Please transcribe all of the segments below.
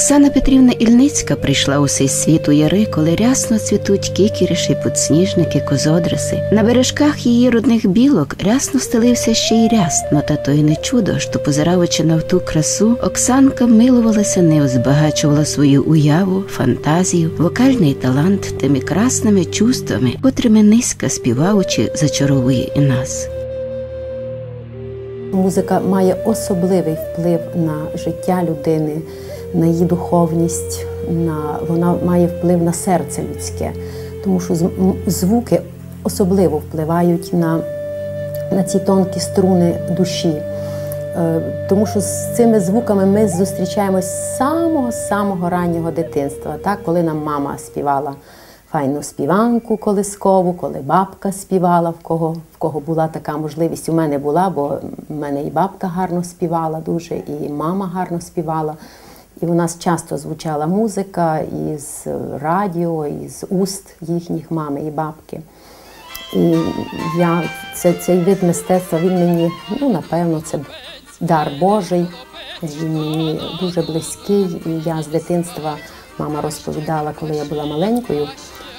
Оксана Петрівна Ільницька прийшла у цей світ у яри, коли рясно цвітуть кікіриші, подсніжники, козодреси. На бережках її родних білок рясно стелився ще й ряст, но та то й не чудо, що позираючи на ту красу, Оксанка милувалася нею, збагачувала свою уяву, фантазію, вокальний талант тими красними чувствами, котрими низька співаючи, зачаровує і нас. Музика має особливий вплив на життя людини, на її духовність, на, вона має вплив на серце людське, тому що звуки особливо впливають на, на ці тонкі струни душі. Е, тому що з цими звуками ми зустрічаємось з самого-самого раннього дитинства, так? коли нам мама співала файну співанку колискову, коли бабка співала, в кого в кого була така можливість. У мене була, бо в мене і бабка гарно співала дуже, і мама гарно співала. І у нас часто звучала музика із радіо, із уст їхніх мами і бабки. І я, це, цей вид мистецтва, він мені, ну, напевно, це дар Божий, він мені дуже близький. І я з дитинства, мама розповідала, коли я була маленькою,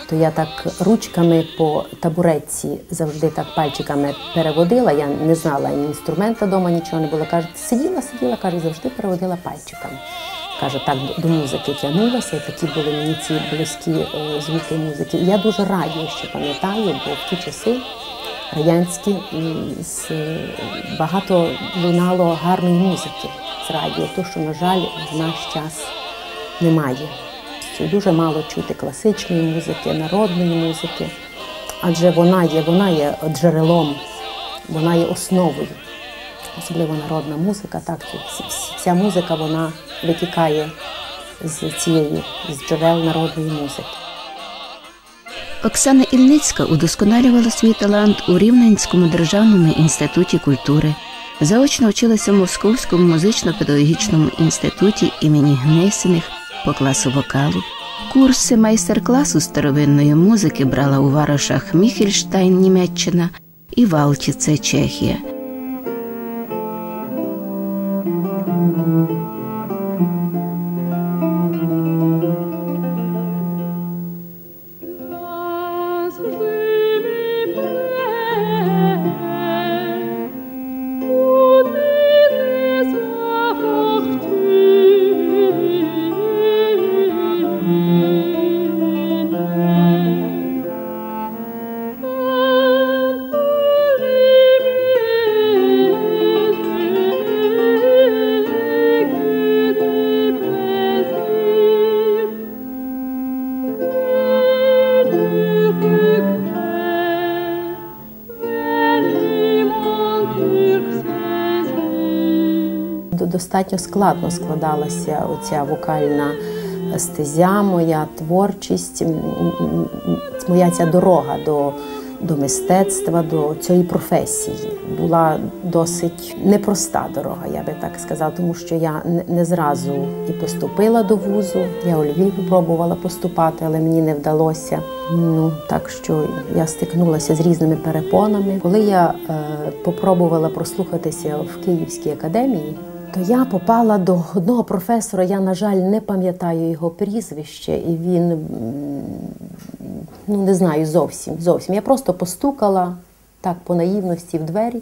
то я так ручками по табуретці завжди так пальчиками переводила. Я не знала ні інструмента вдома, нічого не було. Каже, сиділа, сиділа, каже, завжди переводила пальчиками. Каже, так до музики тягнулася, і такі були мені ці близькі е, звуки музики. І я дуже радію, що пам'ятаю, бо в ті часи радянські багато лунало гарної музики з радіо, то що, на жаль, в наш час немає. Дуже мало чути класичної музики, народної музики, адже вона є, вона є джерелом, вона є основою особливо народна музика. Так, Вся музика вона витікає з цієї з джерел народної музики. Оксана Ільницька удосконалювала свій талант у Рівненському державному інституті культури. Заочно вчилася в Московському музично-педагогічному інституті імені Гнесиних по класу вокалу. Курси майстер-класу старовинної музики брала у Варошах Міхельштайн, Німеччина і Валтіце, Чехія. Достатньо складно складалася оця вокальна стезя, моя творчість, моя ця дорога до до мистецтва, до цієї професії. Була досить непроста дорога, я би так сказала, тому що я не зразу і поступила до вузу. Я у Львів пробувала поступати, але мені не вдалося. Ну так що я стикнулася з різними перепонами. Коли я е, попробувала прослухатися в Київській академії то я попала до одного професора, я, на жаль, не пам'ятаю його прізвище, і він ну не знаю зовсім. зовсім. Я просто постукала так по наївності в двері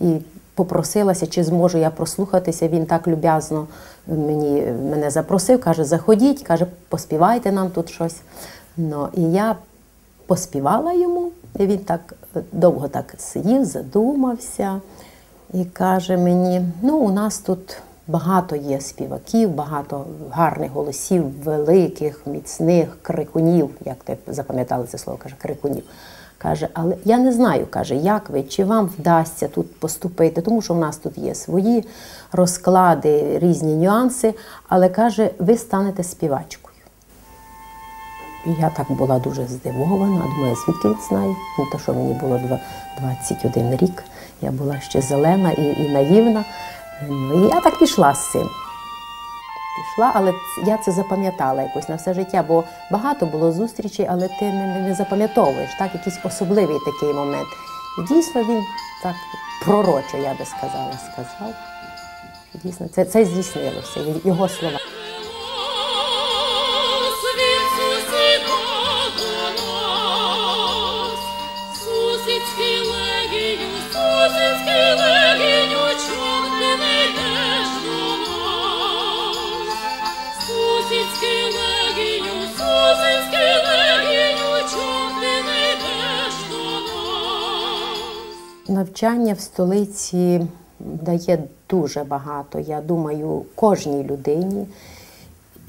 і попросилася, чи зможу я прослухатися. Він так люб'язно мені, мене запросив, каже, заходіть, каже, поспівайте нам тут щось. Ну, І я поспівала йому, і він так довго так сидів, задумався і каже мені: ну, у нас тут багато є співаків, багато гарних голосів, великих, міцних крикунів, як ти запам'ятали це слово, каже, крикунів. Каже, але я не знаю, каже, як ви, чи вам вдасться тут поступити, тому що в нас тут є свої розклади, різні нюанси, але каже, ви станете співачкою. І я так була дуже здивована, думаю, звідки він знає, ну, то що мені було 21 рік. Я була ще зелена і і наївна. Ну, І я так пішла з цим. Пішла, але я це запам'ятала якось на все життя, бо багато було зустрічей, але ти не, не запам'ятовуєш так, якийсь особливий такий момент. І дійсно він так пророчо, я би сказала, сказав. Дійсно, це це здійснилося, його слова. Навчання в столиці дає дуже багато. Я думаю, кожній людині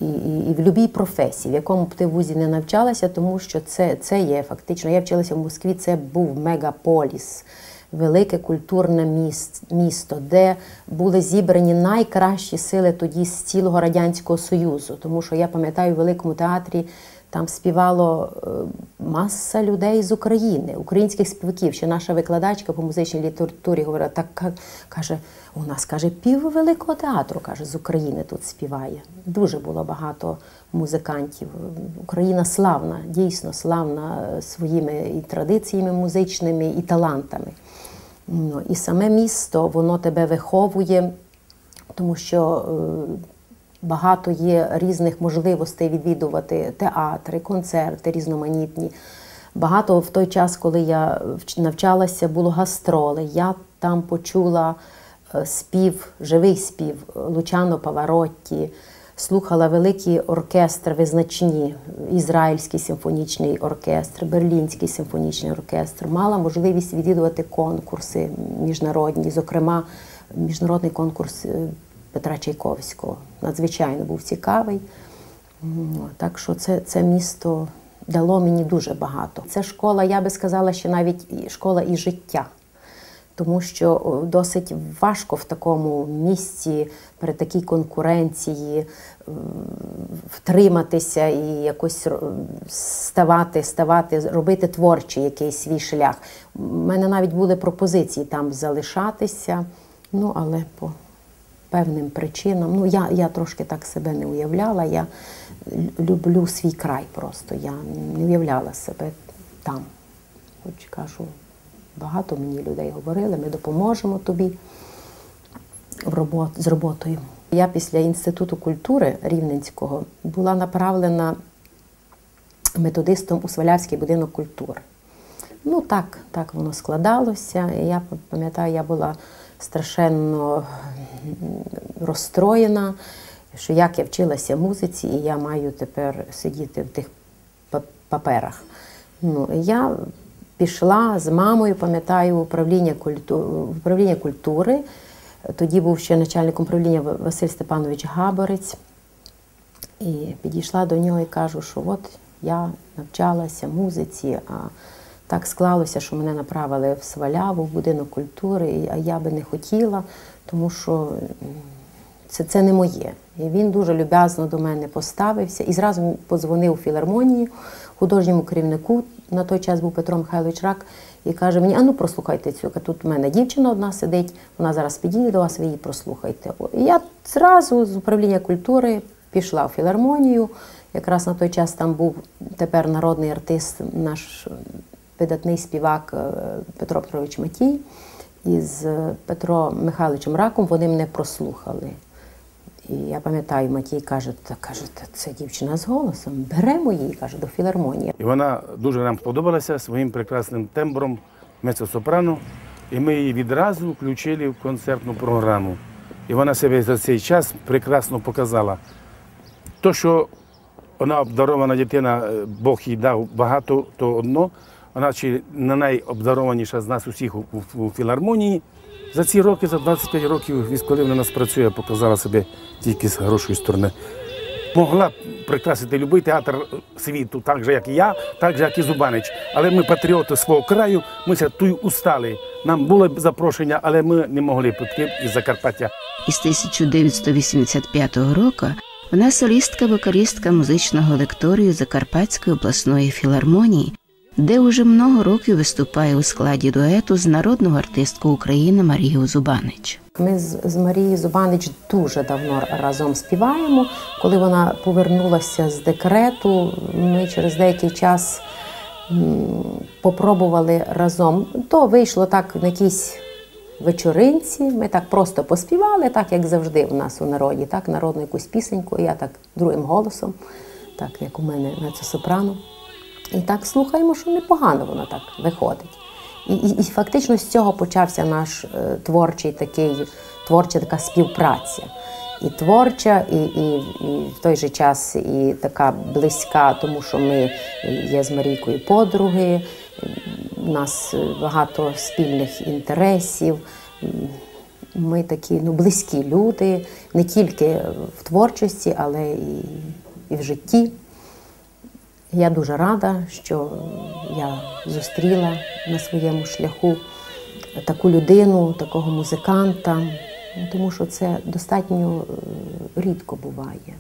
і, і, і в будь-якій професії, в якому б ти вузі не навчалася, тому що це це є фактично. Я вчилася в Москві, це був мегаполіс, велике культурне місто, де були зібрані найкращі сили тоді з цілого Радянського Союзу. Тому що я пам'ятаю в великому театрі. Там співало е, маса людей з України, українських співаків. Ще наша викладачка по музичній літературі говорила, так каже, у нас каже, пів великого театру каже, з України тут співає. Дуже було багато музикантів. Україна славна, дійсно славна е, своїми і традиціями музичними, і талантами. Ну, І саме місто, воно тебе виховує, тому що. Багато є різних можливостей відвідувати театри, концерти різноманітні. Багато в той час, коли я навчалася, було гастроли. Я там почула е, спів, живий спів Лучано Паваротті, слухала великі оркестри визначні, Ізраїльський симфонічний оркестр, Берлінський симфонічний оркестр. Мала можливість відвідувати конкурси міжнародні, зокрема, міжнародний конкурс е, Петра Чайковського. Надзвичайно був цікавий. Так що це, це місто дало мені дуже багато. Це школа, я би сказала, що навіть школа і життя. Тому що досить важко в такому місці при такій конкуренції втриматися і якось ставати, ставати, робити творчий якийсь свій шлях. У мене навіть були пропозиції там залишатися, ну але по певним причинам. Ну, я я трошки так себе не уявляла. Я люблю свій край просто. Я не уявляла себе там. Хоч кажу, багато мені людей говорили, ми допоможемо тобі в робот, з роботою. Я після Інституту культури Рівненського була направлена методистом у Свалявський будинок культури. Ну так, так воно складалося. Я пам'ятаю, я була страшенно розстроєна, що як я вчилася музиці, і я маю тепер сидіти в тих паперах. Ну, Я пішла з мамою, пам'ятаю, управління культури, управління культури. Тоді був ще начальником управління Василь Степанович Габорець. І підійшла до нього і кажу, що от я навчалася музиці. а так склалося, що мене направили в Сваляву, в будинок культури, а я би не хотіла, тому що це це не моє. І він дуже люб'язно до мене поставився і зразу подзвонив у філармонію художньому керівнику. На той час був Петро Михайлович Рак, і каже мені: а ну прослухайте цю. Тут у мене дівчина одна сидить, вона зараз підійде до вас, ви її прослухайте. І я зразу з управління культури пішла в філармонію. Якраз на той час там був тепер народний артист, наш видатний співак е, Петро Петрович Матій із е, Петро Михайловичем Раком вони мене прослухали. І я пам'ятаю, Матій каже, каже, це дівчина з голосом, беремо її, каже, до філармонії. І вона дуже нам сподобалася своїм прекрасним тембром мецо-сопрано, і ми її відразу включили в концертну програму. І вона себе за цей час прекрасно показала. То, що вона обдарована дитина, е, Бог їй дав багато, то одно. Вона чи не найобдарованіша з нас усіх у, у, у філармонії. За ці роки, за 25 років, відколи вона нас працює, показала себе тільки з хорошої сторони. Могла б прикрасити будь-який театр світу, так же, як і я, так же, як і Зубанич. Але ми патріоти свого краю, ми ся тут устали. Нам було б запрошення, але ми не могли піти із Закарпаття. Із 1985 року вона солістка вокалістка музичного лекторію Закарпатської обласної філармонії де уже много років виступає у складі дуету з народною артисткою України Марією Зубанич. Ми з, з Марією Зубанич дуже давно разом співаємо. Коли вона повернулася з декрету, ми через деякий час попробували разом. То вийшло так на якійсь вечоринці. Ми так просто поспівали, так як завжди у нас у народі, так народну якусь пісеньку. Я так другим голосом, так як у мене на це сопрано. І так слухаємо, що непогано воно так виходить. І і, і фактично з цього почався наш е, творчий такий, творча така співпраця. І творча, і, і, і в той же час і така близька, тому що ми є з Марійкою подруги. У нас багато спільних інтересів. Ми такі ну, близькі люди, не тільки в творчості, але і, і в житті. Я дуже рада, що я зустріла на своєму шляху таку людину, такого музиканта, тому що це достатньо рідко буває,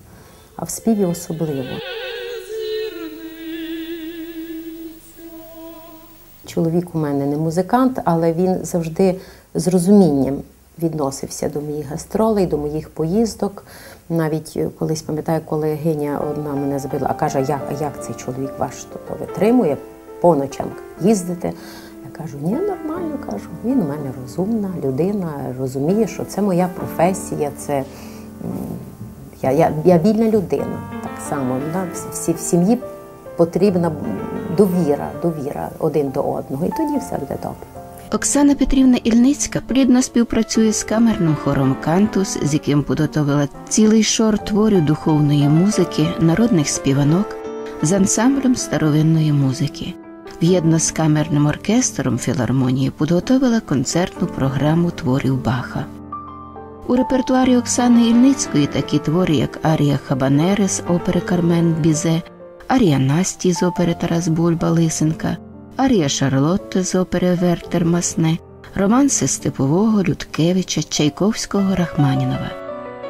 а в співі особливо. Чоловік у мене не музикант, але він завжди з розумінням відносився до моїх гастролей, до моїх поїздок. Навіть колись пам'ятаю, коли Гиня одна мене збила, а каже, як, як цей чоловік ваш то витримує по ночам їздити. Я кажу, ні, нормально кажу. Він у мене розумна людина, розуміє, що це моя професія, це я я, я вільна людина. Так само да? всі в сім'ї потрібна довіра, довіра один до одного, і тоді все буде добре. Оксана Петрівна Ільницька плідно співпрацює з камерним хором Кантус, з яким підготовила цілий шор творів духовної музики, народних співанок, з ансамблем старовинної музики. В'єдно з камерним оркестром філармонії підготовила концертну програму творів Баха. У репертуарі Оксани Ільницької такі твори, як Арія Хабанери з опери Кармен Бізе, Арія Насті з опери Тарас Бульба Лисенка, Арія Шарлотте з опери Вертер Масне, романси Степового, Людкевича, Чайковського, Рахманінова.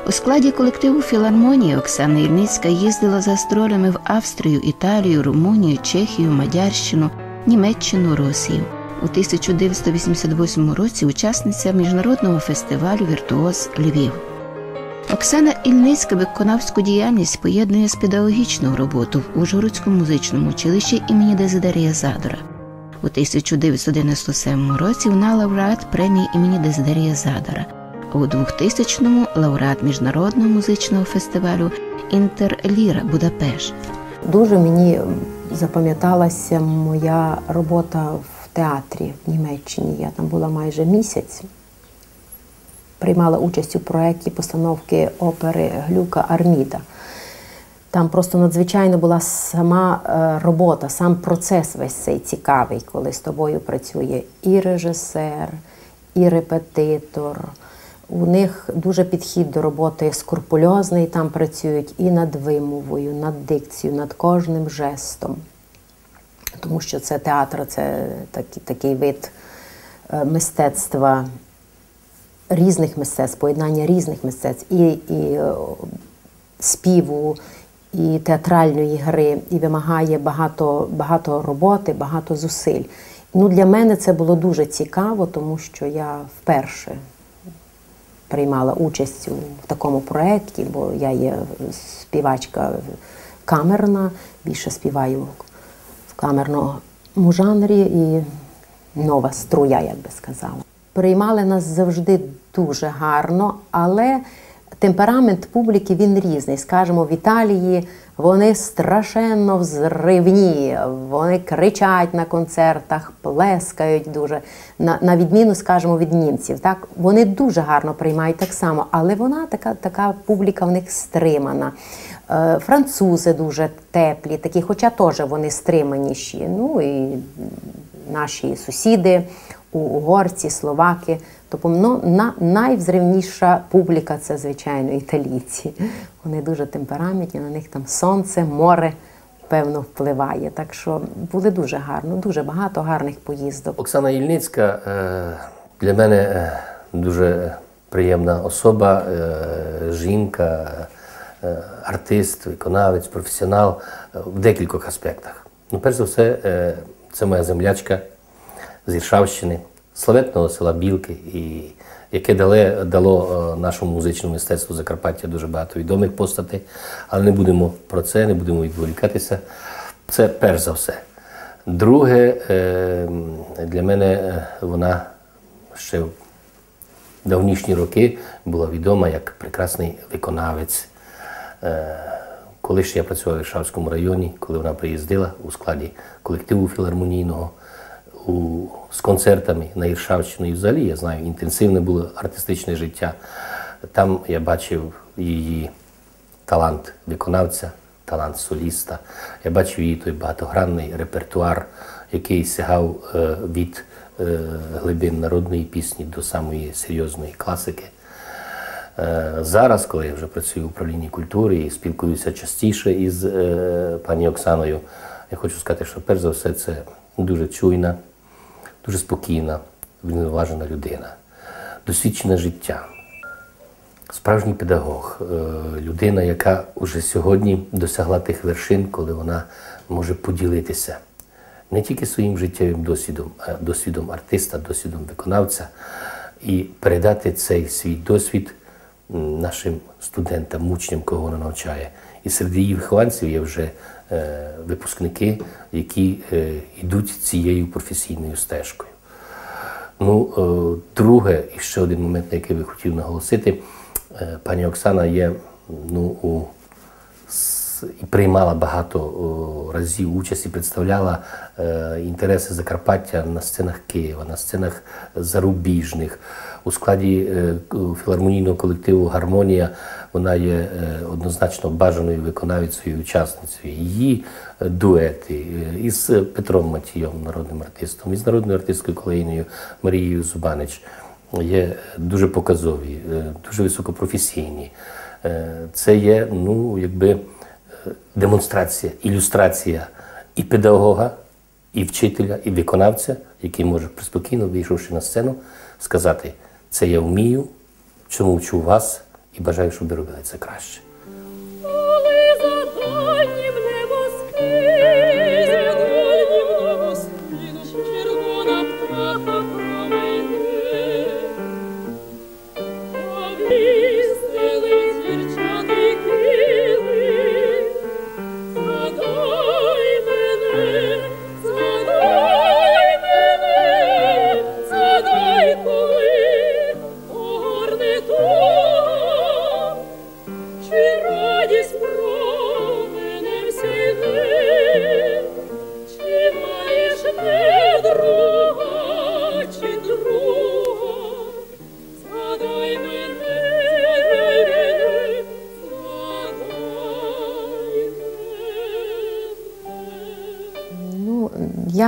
У складі колективу філармонії Оксана Ільницька їздила за стролями в Австрію, Італію, Румунію, Чехію, Мадярщину, Німеччину, Росію. У 1988 році учасниця міжнародного фестивалю Віртуоз Львів. Оксана Ільницька виконавську діяльність поєднує з педагогічною роботу в Ужгородському музичному училищі імені Дезидерія Задора. У 1997 році вона лауреат премії імені Дезидерія Задора, а у 2000-му лауреат міжнародного музичного фестивалю Інтерліра Будапешт. Дуже мені запам'яталася моя робота в театрі в Німеччині. Я там була майже місяць приймала участь у проєкті постановки опери Глюка Арміда. Там просто надзвичайно була сама е, робота, сам процес весь цей цікавий, коли з тобою працює і режисер, і репетитор. У них дуже підхід до роботи скрупульозний, там працюють і над вимовою, над дикцією, над кожним жестом. Тому що це театр, це такий, такий вид е, мистецтва різних мистецтв, поєднання різних мистецтв, і, і співу, і театральної гри, і вимагає багато, багато роботи, багато зусиль. Ну, Для мене це було дуже цікаво, тому що я вперше приймала участь у такому проєкті, бо я є співачка камерна, більше співаю в камерному жанрі і нова струя, як би сказала. Приймали нас завжди дуже гарно, але темперамент публіки він різний. Скажімо, в Італії вони страшенно взривні, вони кричать на концертах, плескають дуже. На на відміну, скажімо, від німців. Так? Вони дуже гарно приймають так само, але вона така така публіка в них стримана. Е, французи дуже теплі, такі, хоча теж вони стриманіші. Ну і наші сусіди угорці, словаки. Тобто ну, на, найвзривніша публіка це, звичайно, італійці. Вони дуже темпераментні, на них там сонце, море. Певно, впливає. Так що були дуже гарно, дуже багато гарних поїздок. Оксана Ільницька е, для мене е, дуже приємна особа, жінка, артист, виконавець, професіонал в декількох аспектах. Ну, перш за все, це моя землячка з Іршавщини, славетного села Білки, і яке дало, дало нашому музичному мистецтву Закарпаття дуже багато відомих постатей, але не будемо про це, не будемо відволікатися. Це перш за все. Друге, е, для мене е, вона ще в давнішні роки була відома як прекрасний виконавець. Е, коли ще я працював в Іршавському районі, коли вона приїздила у складі колективу філармонійного, у, з концертами на Іршавщину і взагалі я знаю, інтенсивне було артистичне життя. Там я бачив її талант виконавця, талант соліста. Я бачив її той багатогранний репертуар, який сягав е, від е, глибин народної пісні до самої серйозної класики. Е, Зараз, коли я вже працюю в управлінні культури і спілкуюся частіше із е, пані Оксаною, я хочу сказати, що перш за все це дуже чуйна, дуже спокійна, врівноважена людина, досвідчене життя, справжній педагог, е, людина, яка вже сьогодні досягла тих вершин, коли вона може поділитися не тільки своїм життєвим досвідом, а досвідом артиста, досвідом виконавця, і передати цей свій досвід нашим студентам, учням, кого вона навчає. І серед її вихованців є вже випускники, які е, йдуть цією професійною стежкою. Ну, е, друге, і ще один момент, на який би хотів наголосити, е, пані Оксана є ну, у, і приймала багато разів участь і представляла е, інтереси Закарпаття на сценах Києва, на сценах зарубіжних. У складі е, філармонійного колективу Гармонія вона є е, однозначно бажаною виконавицею і учасницею. Її дуети із Петром Матійом, народним артистом, із народною артисткою колегіною Марією Зубанич є дуже показові, дуже високопрофесійні. Це є, ну, якби демонстрація, ілюстрація і педагога, і вчителя, і виконавця, який може приспокійно, вийшовши на сцену, сказати: це я вмію, чому вчу вас і бажаю, щоб ви робили це краще.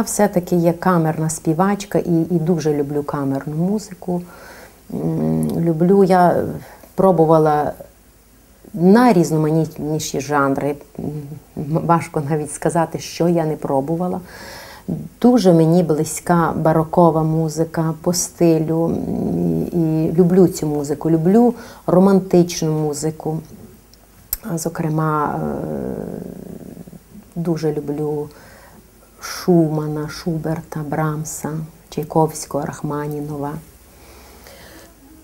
Все-таки є камерна співачка і, і дуже люблю камерну музику. Люблю, я пробувала найрізноманітніші жанри. Важко навіть сказати, що я не пробувала. Дуже мені близька барокова музика по стилю. І, і люблю цю музику, люблю романтичну музику. Зокрема, е, дуже люблю Шумана, Шуберта, Брамса, Чайковського, Рахманінова.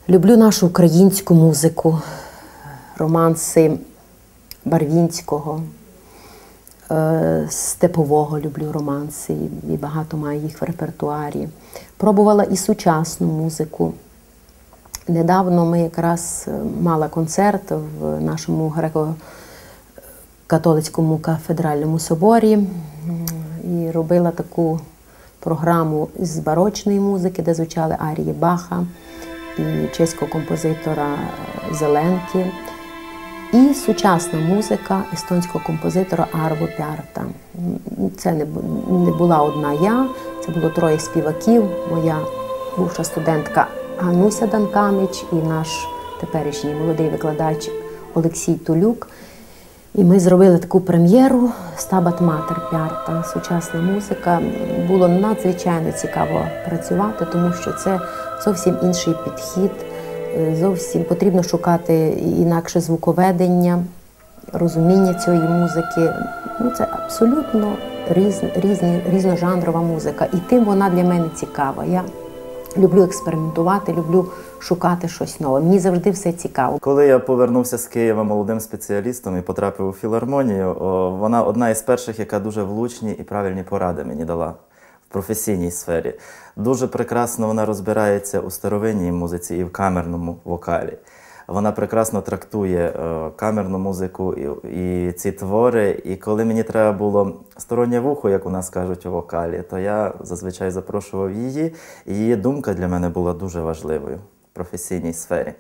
Люблю нашу українську музику, романси Барвінського, е, Степового люблю романси, і багато маю їх в репертуарі. Пробувала і сучасну музику. Недавно ми якраз е, мали концерт в нашому греко-католицькому кафедральному соборі і робила таку програму з барочної музики, де звучали арії Баха і чеського композитора е, Зеленки, і сучасна музика естонського композитора Арво Пярта. Це не, була одна я, це було троє співаків. Моя бувша студентка Гануся Данканич і наш теперішній молодий викладач Олексій Тулюк. І ми зробили таку прем'єру Стабат Матер Пярта, сучасна музика. Було надзвичайно цікаво працювати, тому що це зовсім інший підхід, е, зовсім потрібно шукати інакше звуковедення, розуміння цієї музики. Ну, це абсолютно різ, різні, різножанрова музика. І тим вона для мене цікава. Я люблю експериментувати, люблю шукати щось нове. Мені завжди все цікаво. Коли я повернувся з Києва молодим спеціалістом і потрапив у філармонію, вона одна із перших, яка дуже влучні і правильні поради мені дала в професійній сфері. Дуже прекрасно вона розбирається у старовинній музиці і в камерному вокалі. Вона прекрасно трактує е, камерну музику і, ці твори. І коли мені треба було стороннє вухо, як у нас кажуть у вокалі, то я зазвичай запрошував її, і її думка для мене була дуже важливою в професійній сфері.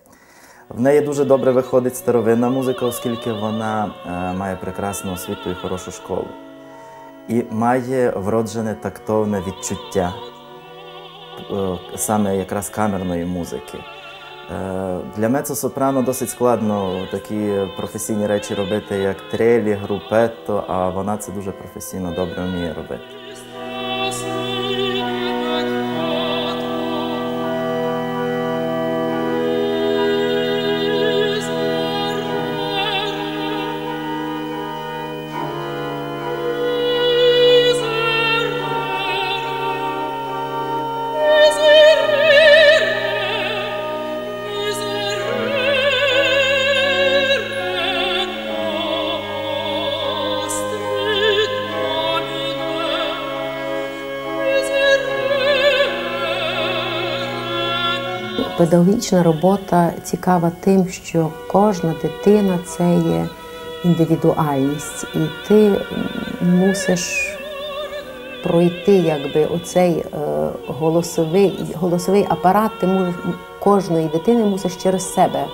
В неї дуже добре виходить старовинна музика, оскільки вона е, має прекрасну освіту і хорошу школу. І має вроджене тактовне відчуття е, саме якраз камерної музики. Е, Для мецо-сопрано досить складно такі професійні речі робити, як трелі, групетто, а вона це дуже професійно добре вміє робити. Педагогічна робота цікава тим, що кожна дитина це є індивідуальність, і ти мусиш пройти якби оцей е, голосовий, голосовий апарат, ти мусиш, кожної дитини мусиш через себе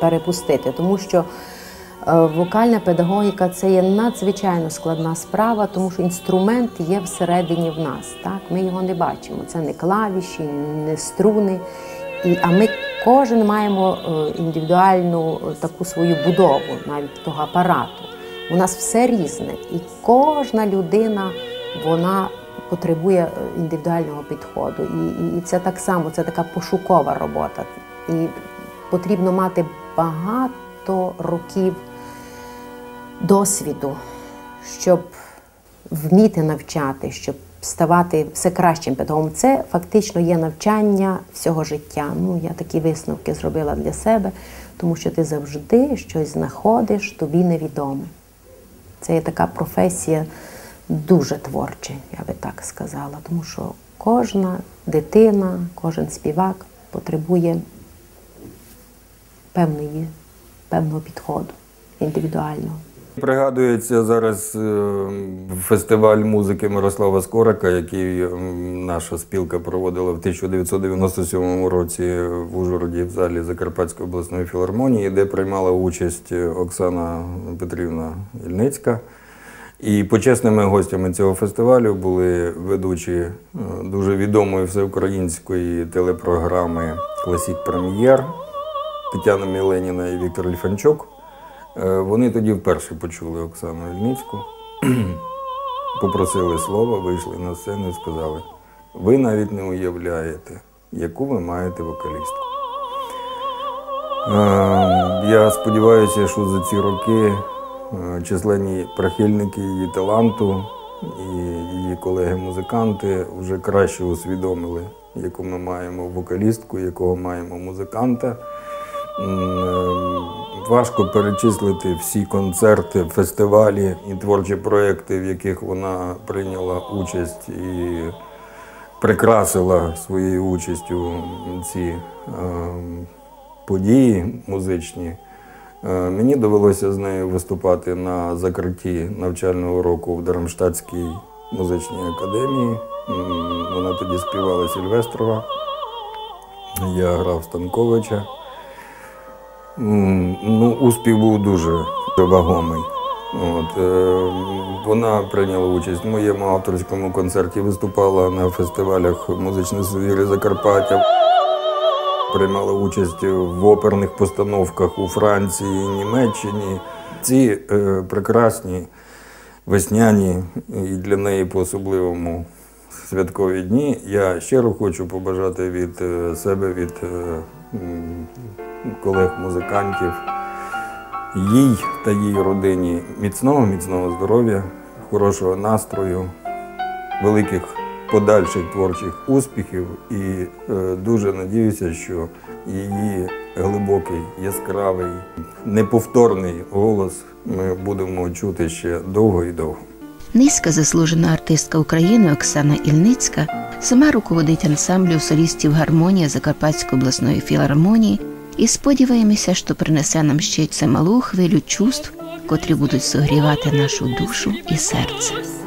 перепустити, тому що е, вокальна педагогіка це є надзвичайно складна справа, тому що інструмент є всередині в нас. Так? Ми його не бачимо. Це не клавіші, не струни. І, а ми кожен маємо е, індивідуальну е, таку свою будову, навіть того апарату. У нас все різне, і кожна людина вона потребує е, індивідуального підходу. І, і, це так само, це така пошукова робота. І потрібно мати багато років досвіду, щоб вміти навчати, щоб ставати все кращим педагогом. Це фактично є навчання всього життя. Ну, я такі висновки зробила для себе, тому що ти завжди щось знаходиш, тобі невідоме. Це є така професія дуже творча, я би так сказала, тому що кожна дитина, кожен співак потребує певної, певного підходу, індивідуального. Пригадується зараз е, фестиваль музики Мирослава Скорика, який наша спілка проводила в 1997 році в Ужгороді в залі Закарпатської обласної філармонії, де приймала участь Оксана Петрівна Ільницька. І почесними гостями цього фестивалю були ведучі е, дуже відомої всеукраїнської телепрограми Класік Прем'єр Тетяна Міленіна і Віктор Ліфанчук. Е, Вони тоді вперше почули Оксану Ільницьку, попросили слова, вийшли на сцену і сказали: ви навіть не уявляєте, яку ви маєте вокалістку. Е, Я сподіваюся, що за ці роки е, численні прихильники її таланту і її колеги-музиканти вже краще усвідомили, яку ми маємо вокалістку, якого маємо музиканта. Важко перечислити всі концерти, фестивалі і творчі проекти, в яких вона прийняла участь і прикрасила своєю участю ці е, події музичні. Е, Мені довелося з нею виступати на закритті навчального року в Дармштадтській музичній академії. Вона тоді співала Сільвестрова. Я грав Станковича. Ну, успіх був дуже вагомий. От, е, вона прийняла участь в моєму авторському концерті, виступала на фестивалях музичної звірі Закарпаття, приймала участь в оперних постановках у Франції, Німеччині. Ці е, прекрасні весняні і для неї по-особливому святкові дні. Я щиро хочу побажати від е, себе, від е, колег-музикантів, їй та її родині міцного, міцного здоров'я, хорошого настрою, великих подальших творчих успіхів і е, дуже надіюся, що її глибокий, яскравий, неповторний голос ми будемо чути ще довго і довго. Низька заслужена артистка України Оксана Ільницька сама руководить ансамблю солістів гармонія Закарпатської обласної філармонії і сподіваємося, що принесе нам ще й малу хвилю чувств, котрі будуть согрівати нашу душу і серце.